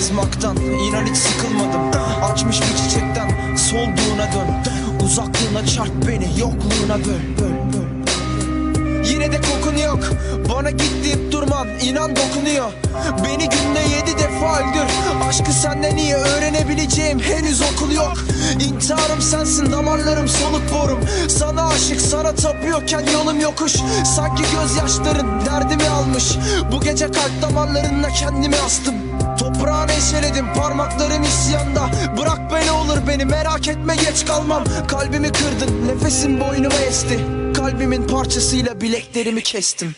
yazmaktan İnan hiç sıkılmadım. Açmış bir çiçekten solduğuna dön. Uzaklığına çarp beni yokluğuna böl, böl, böl. Yine de kokun yok Bana git deyip durman inan dokunuyor. Beni günde yedi defa öldür Aşkı senden iyi öğrenebileceğim henüz okul yok. İntiharım sensin damarlarım soluk borum. Sana aşık sana tapıyorken yolum yokuş. Sanki gözyaşların derdimi almış. Bu gece kalp damarlarınla kendimi astım. Toprağa neşeledim parmaklarım isyanda. Bırak böyle olur beni merak etme geç kalmam. Kalbimi kırdın nefesin boynuma esti. Kalbimin parçasıyla bileklerimi kestim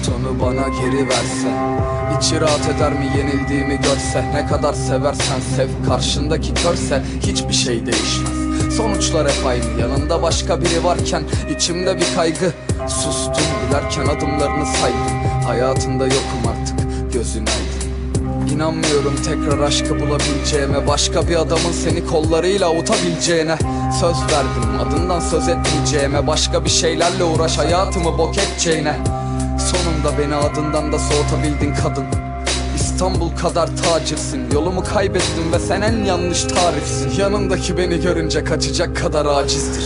hayat onu bana geri verse İçi rahat eder mi yenildiğimi görse? Ne kadar seversen sev Karşındaki körse hiçbir şey değişmez. Sonuçlar hep aynı yanında başka biri varken içimde bir kaygı. Sustum gülerken adımlarını saydım. Hayatında yokum artık gözün aydın. İnanmıyorum tekrar aşkı bulabileceğime Başka bir adamın seni kollarıyla avutabileceğine. Söz verdim adından söz etmeyeceğime Başka bir şeylerle uğraş hayatımı bok edeceğine Sonunda beni adından da soğutabildin kadın. İstanbul kadar tacirsin. Yolumu kaybettim ve sen en yanlış tarifsin. Yanımdaki beni görünce kaçacak kadar acizdir